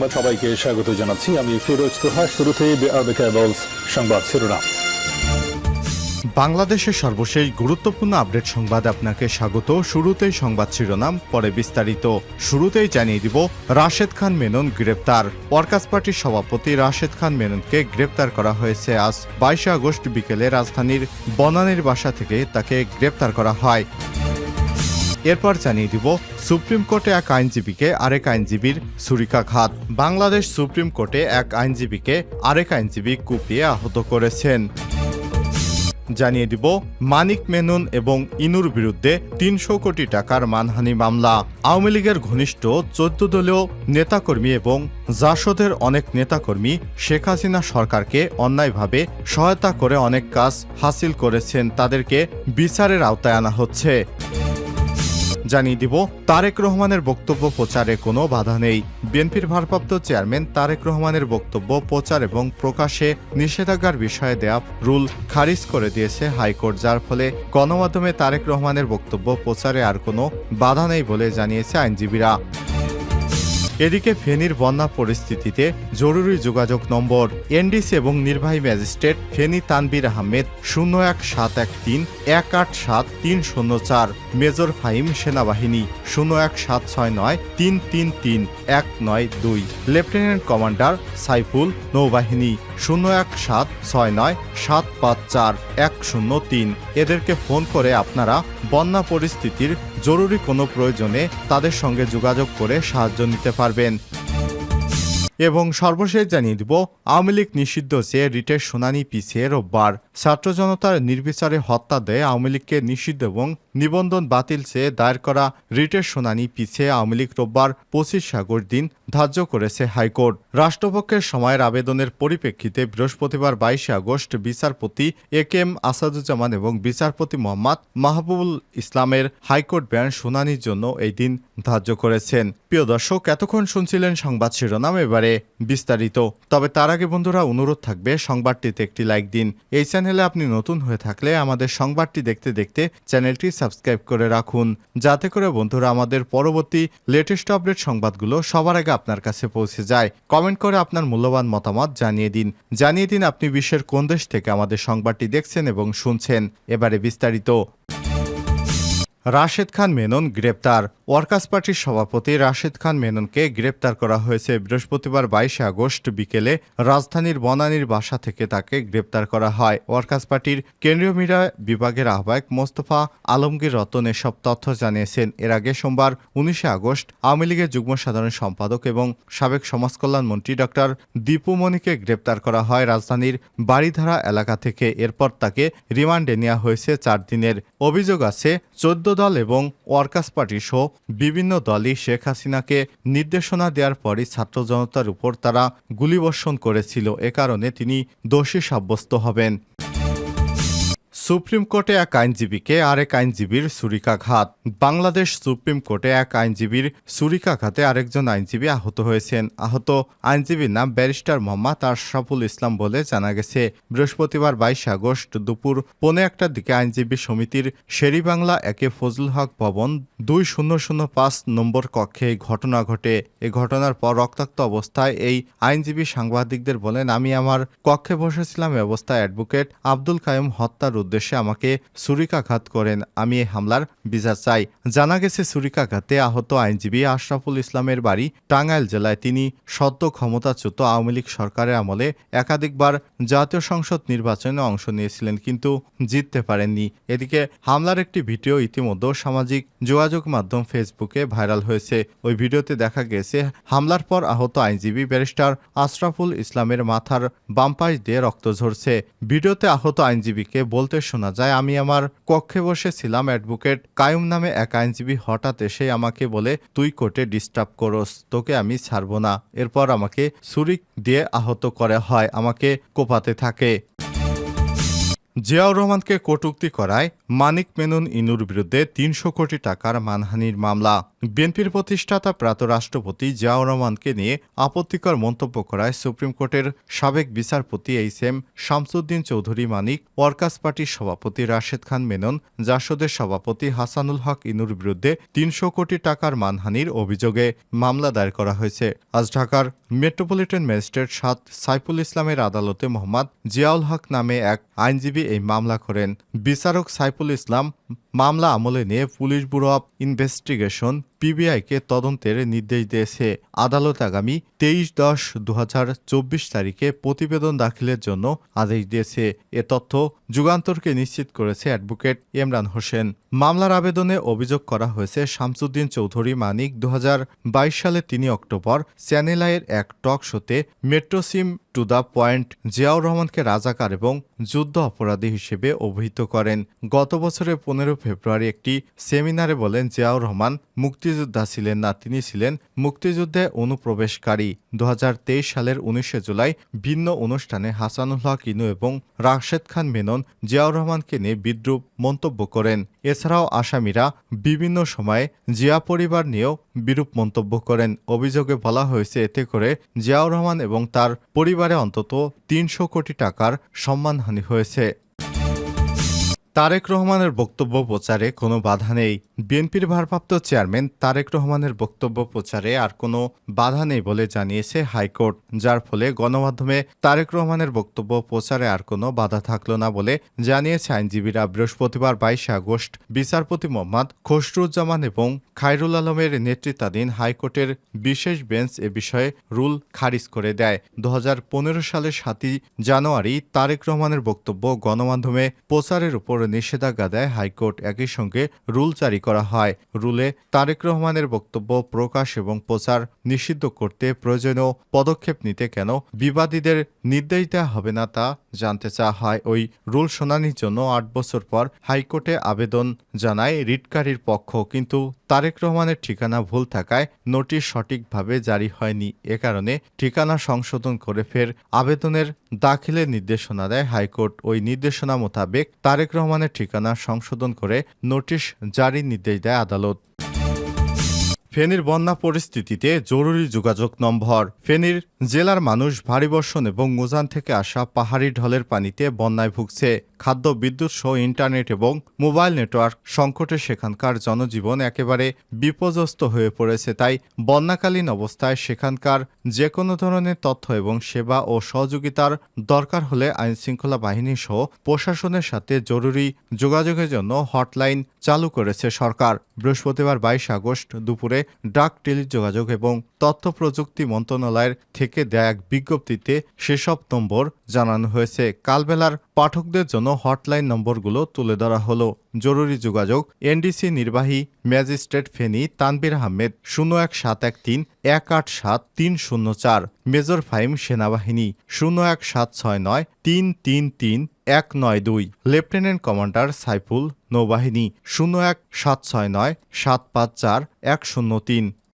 সংবাদ সবাইকে স্বাগত জানাচ্ছি। আমি ফিরোজ তোহা কেবলস সংবাদ শিরোনাম। বাংলাদেশের সর্বশেষ গুরুত্বপূর্ণ আপডেট সংবাদ আপনাকে স্বাগত। শুরুতেই সংবাদ শিরোনাম, পরে বিস্তারিত। শুরুতেই জানিয়ে দিব, রাশেদ খান মেনন গ্রেপ্তার। ওয়ার্কার্স পার্টির সভাপতি রাশেদ খান মেননকে গ্রেপ্তার করা হয়েছে আজ, বাইশে আগস্ট বিকেলে রাজধানীর বনানীর বাসা থেকে তাকে গ্রেপ্তার করা হয়। এরপর জানিয়ে দিব, সুপ্রিম কোর্টে এক আইনজীবীকে আরেক আইনজীবীর ছুরিকাঘাত। বাংলাদেশ সুপ্রিম কোর্টে এক আইনজীবীকে আরেক আইনজীবী কুপিয়ে আহত করেছেন। জানিয়ে দিব, মানিক মেনন এবং ইনুর বিরুদ্ধে তিনশো কোটি টাকার মানহানি মামলা। আওয়ামী লীগের ঘনিষ্ঠ চোদ্দ দলীয় নেতাকর্মী এবং জাসদের অনেক নেতাকর্মী শেখ হাসিনা সরকারকে অন্যায়ভাবে সহায়তা করে অনেক কাজ হাসিল করেছেন। তাদেরকে বিচারের আওতায় আনা হচ্ছে। জানিয়ে দিব, তারেক রহমানের বক্তব্য প্রচারে কোনো বাধা নেই। বিএনপির ভারপ্রাপ্ত চেয়ারম্যান তারেক রহমানের বক্তব্য প্রচার এবং প্রকাশে নিষেধাজ্ঞার বিষয়ে দেয়া রুল খারিজ করে দিয়েছে হাইকোর্ট, যার ফলে গণমাধ্যমে তারেক রহমানের বক্তব্য প্রচারে আর কোনো বাধা নেই বলে জানিয়েছে আইনজীবীরা। এদিকে ফেনীর বন্যা পরিস্থিতিতে জরুরি যোগাযোগ নম্বর, এনডিসি এবং নির্বাহী ম্যাজিস্ট্রেট ফেনী তানবির আহমেদ শূন্য এক সাত এক তিন এক আট সাত তিন শূন্য চার, মেজর ফাহিম সেনাবাহিনী শূন্য এক সাত ছয় নয় তিন তিন তিন এক নয় দুই, লেফটেন্যান্ট কমান্ডার সাইফুল নৌবাহিনী। শূন্য এক সাত ছয় নয় সাত পাঁচ চার এক শূন্য তিন। এদেরকে ফোন করে আপনারা বন্যা পরিস্থিতির জরুরি কোনো প্রয়োজনে তাদের সঙ্গে যোগাযোগ করে সাহায্য নিতে পারবেন। এবং সর্বশেষ জানিয়ে দিব, আওয়ামী লীগ নিষিদ্ধ চেয়ে রিটের শুনানি পিছিয়ে রোববার। ছাত্র জনতার নির্বিচারে হত্যা দেয় আওয়ামী লীগকে নিষিদ্ধ এবং নিবন্ধন বাতিল চেয়ে দায়ের করা রিটের শুনানি পিছিয়ে আওয়ামী লীগ রোববার পঁচিশ সাগর দিন ধার্য করেছে হাইকোর্ট। রাষ্ট্রপক্ষের সময়ের আবেদনের পরিপ্রেক্ষিতে বৃহস্পতিবার বাইশে আগস্ট বিচারপতি এ কে এম আসাদুজ্জামান এবং বিচারপতি মোহাম্মদ মাহবুবুল ইসলামের হাইকোর্ট ব্যান শুনানির জন্য এই দিন ধার্য করেছেন। প্রিয় দর্শক, এতক্ষণ শুনছিলেন সংবাদ শিরোনাম, এবারে বিস্তারিত। তবে তার আগে বন্ধুরা, অনুরোধ থাকবে সংবাদটিতে একটি লাইক দিন। এই চ্যানেলে আপনি নতুন হয়ে থাকলে আমাদের সংবাদটি দেখতে দেখতে চ্যানেলটি সাবস্ক্রাইব করে রাখুন। যাতে করে বন্ধুরা আমাদের পরবর্তী লেটেস্ট আপডেট সংবাদগুলো সবার আগে আপনার কাছে পৌঁছে যায়। কমেন্ট করে আপনার মূল্যবান মতামত জানিয়ে দিন। জানিয়ে দিন আপনি বিশ্বের কোন দেশ থেকে আমাদের সংবাদটি দেখছেন এবং শুনছেন। এবারে বিস্তারিত। রাশেদ খান মেনন গ্রেপ্তার। ওয়ার্কার্স পার্টির সভাপতি রাশেদ খান মেননকে গ্রেপ্তার করা হয়েছে বৃহস্পতিবার বাইশে আগস্ট বিকেলে রাজধানীর বনানীর বাসা থেকে তাকে গ্রেপ্তার করা হয়। ওয়ার্কার্স পার্টির কেন্দ্রীয় মিডিয়া বিভাগের আহ্বায়ক মোস্তফা আলমগীর রতন এসব তথ্য জানিয়েছেন। এর আগে সোমবার উনিশে আগস্ট আওয়ামী লীগের যুগ্ম সাধারণ সম্পাদক এবং সাবেক সমাজকল্যাণ মন্ত্রী ডক্টর দীপুমণিকে গ্রেপ্তার করা হয় রাজধানীর বাড়িধারা এলাকা থেকে। এরপর তাকে রিমান্ডে নেওয়া হয়েছে চার দিনের। অভিযোগ আছে, চোদ্দ দল এবং ওয়ার্কার্স পার্টি সহ বিভিন্ন দলই শেখ হাসিনাকে নির্দেশনা দেওয়ার পরই ছাত্র জনতার উপর তারা গুলিবর্ষণ করেছিল। এ কারণে তিনি দোষী সাব্যস্ত হবেন। সুপ্রিম কোর্টে এক আইনজীবীকে আরেক আইনজীবীর ছুরিকাঘাত বাংলাদেশ সুপ্রিম কোর্টে এক আইনজীবীর ছুরিকাঘাতে আরেকজন আইনজীবী আহত হয়েছেন। আহত আইনজীবীর নাম ব্যারিস্টার মোহাম্মদ আশরাফুল ইসলাম বলে জানা গেছে। বৃহস্পতিবার বাইশ আগস্ট দুপুর পৌনে একটার দিকে আইনজীবী সমিতির শেরিবাংলা একে ফজল হক ভবন দুই শূন্য শূন্য পাঁচ নম্বর কক্ষে এই ঘটনা ঘটে। এ ঘটনার পর রক্তাক্ত অবস্থায় এই আইনজীবী সাংবাদিকদের বলেন, আমি আমার কক্ষে বসেছিলাম, এ অবস্থায় অ্যাডভোকেট আব্দুল কায়ুম হত্যার উদ্দেশ্যে আমাকে ছুরিকাঘাত করেন। আমি এই হামলার বিচার চাই। জানা গেছে, ছুরিকাঘাতে আহত আইনজীবী আশরাফুল ইসলামের বাড়ি টাঙ্গাইল জেলায় তিনি সদ্য ক্ষমতাচ্যুত আওয়ামী লীগ সরকারের আমলে একাধিকবার জাতীয় সংসদ নির্বাচনে অংশ নিয়েছিলেন, কিন্তু জিততে পারেননি। এদিকে হামলার একটি ভিডিও ইতিমধ্যে সামাজিক যোগাযোগ মাধ্যম ফেসবুকে ভাইরাল হয়েছে। ওই ভিডিওতে দেখা গেছে, হামলার পর আহত আইনজীবী ব্যারিস্টার আশরাফুল ইসলামের মাথার বাম পাশ দিয়ে রক্ত ঝরছে। ভিডিওতে আহত আইনজীবীকে বলতে শোনা যায়, আমি আমার কক্ষে বসেছিলাম, অ্যাডভোকেট কায়ুম নামে এক আইনজীবী হঠাৎ এসে আমাকে বলে, তুই কোর্টে ডিস্টার্ব করস, তোকে আমি ছাড়বো না। এরপর আমাকে ছুরি দিয়ে আহত করা হয়, আমাকে কোপাতে থাকে। জিয়াউর রহমানকে কটুক্তি করায় মানিক মেনন ইনুর বিরুদ্ধে তিনশো কোটি টাকার মানহানির মামলা। বিএনপির প্রতিষ্ঠাতা প্রাত রাষ্ট্রপতি জিয়াউর রহমানকে নিয়ে আপত্তিকর মন্তব্য করায় সুপ্রিম কোর্টের সাবেক বিচারপতি H M Shamsuddin Chowdhury Manik, workers পার্টির সভাপতি রাশেদ খান মেনন, জাসদের সভাপতি হাসানুল হক ইনুর বিরুদ্ধে তিনশো কোটি টাকার মানহানির অভিযোগে মামলা দায়ের করা হয়েছে। আজ ঢাকার মেট্রোপলিটন ম্যাজিস্ট্রেট সাত সাইফুল ইসলামের আদালতে মোহাম্মদ জিয়াউল হক নামে এক আইনজীবী এই মামলা করেন। বিচারক সাইফুল ইসলাম মামলা আমলে নিয়ে পুলিশ ব্যুরো অব ইনভেস্টিগেশন পিবিআইকে তদন্তের নির্দেশ দিয়েছে। আদালত আগামী তেইশ দশ দু তারিখে প্রতিবেদন দাখিলের জন্য আদেশ দিয়েছে। এ তথ্য যুগান্তরকে নিশ্চিত করেছে অ্যাডভোকেট ইমরান হোসেন। মামলার আবেদনে অভিযোগ করা হয়েছে, শামসুদ্দিন চৌধুরী মানিক দু হাজার বাইশ সালে তিনি অক্টোবর চ্যানেলাইয়ের এক টক শোতে Metrocem to the point Ziaur রহমানকে রাজাকার এবং যুদ্ধ অপরাধী হিসেবে অভিহিত করেন। গত বছরের পনেরো ফেব্রুয়ারি একটি সেমিনারে বলেন, জিয়াউর রহমান মুক্তিযোদ্ধা ছিলেন না, তিনি ছিলেন মুক্তিযুদ্ধে অনুপ্রবেশকারী। দু হাজার তেইশ সালের উনিশে জুলাই ভিন্ন অনুষ্ঠানে হাসানুল হক ইনু এবং রাশেদ খান মেনন জিয়াউর রহমানকে নিয়ে বিদ্রুপ মন্তব্য করেন। এছাড়াও আসামিরা বিভিন্ন সময়ে জিয়া পরিবার নিয়েও বিরূপ মন্তব্য করেন। অভিযোগে বলা হয়েছে, এতে করে জিয়াউর রহমান এবং তার পরিবারে অন্তত তিনশো কোটি টাকার সম্মানহানি হয়েছে। তারেক রহমানের বক্তব্য প্রচারে কোনো বাধা নেই। বিএনপির ভারপ্রাপ্ত চেয়ারম্যান তারেক রহমানের বক্তব্য প্রচারে আর কোনো বাধা নেই বলে জানিয়েছে হাইকোর্ট, যার ফলে গণমাধ্যমে তারেক রহমানের বক্তব্য প্রচারে আর কোনো বাধা থাকল না বলে জানিয়েছে আইনজীবীরা বৃহস্পতিবার বাইশে আগস্ট বিচারপতি মোহাম্মদ খসরুজ্জামান এবং খায়রুল আলমের নেতৃত্বাধীন হাইকোর্টের বিশেষ বেঞ্চ এ বিষয়ে রুল খারিজ করে দেয়। দু হাজার পনেরো সালের সাতই জানুয়ারি তারেক রহমানের বক্তব্য গণমাধ্যমে প্রচারের উপর নিষেধাজ্ঞা দেয় হাইকোর্ট একই সঙ্গে রুল জারি করা হয়। রুলে তারেক রহমানের বক্তব্য প্রকাশ এবং প্রচার নিষিদ্ধ করতে প্রয়োজনীয় পদক্ষেপ নিতে কেন বিবাদীদের নির্দেশ দেওয়া হবে না তা জানতে চাওয়া হয়। ওই রুল শুনানির জন্য আট বছর পর হাইকোর্টে আবেদন জানায় রিটকারীর পক্ষ, কিন্তু তারেক রহমানের ঠিকানা ভুল থাকায় নোটিশ সঠিকভাবে জারি হয়নি। এ কারণে ঠিকানা সংশোধন করে ফের আবেদনের দাখিলের নির্দেশনা দেয় হাইকোর্ট। ওই নির্দেশনা মোতাবেক তারেক রহমানের ঠিকানা সংশোধন করে নোটিশ জারির নির্দেশ দেয় আদালত। ফেনীর বন্যা পরিস্থিতিতে জরুরি যোগাযোগ নম্বর। ফেনীর জেলার মানুষ ভারী বর্ষণ এবং উজান থেকে আসা পাহাড়ি ঢলের পানিতে বন্যায় ভুগছে। খাদ্য, বিদ্যুৎ সহ ইন্টারনেট এবং মোবাইল নেটওয়ার্ক সংকটে সেখানকার জনজীবন একেবারে বিপর্যস্ত হয়ে পড়েছে। তাই বন্যাকালীন অবস্থায় সেখানকার যে কোনো ধরনের তথ্য এবং সেবা ও সহযোগিতার দরকার হলে আইনশৃঙ্খলা বাহিনী সহ প্রশাসনের সাথে জরুরি যোগাযোগের জন্য হটলাইন চালু করেছে সরকার। বৃহস্পতিবার বাইশ আগস্ট দুপুরে ডাক টেলিযোগাযোগ এবং তথ্য প্রযুক্তি মন্ত্রণালয়ের থেকে দেয়া এক বিজ্ঞপ্তিতে সেসব নম্বর জানানো হয়েছে। কালবেলার পাঠকদের জন্য হটলাইন নম্বরগুলো তুলে ধরা হলো। জরুরি যোগাযোগ, এনডিসি নির্বাহী ম্যাজিস্ট্রেট ফেনী তানবির আহমেদ শূন্য এক সাত এক তিন এক আট সাত তিন শূন্য চার, মেজর ফাইম সেনাবাহিনী শূন্য এক সাত ছয় নয় তিন তিন তিন এক নয় দুই, লেফটেন্যান্ট কমান্ডার সাইফুল নৌবাহিনী শূন্য এক সাত ছয় নয় সাত পাঁচ চার এক শূন্য তিন।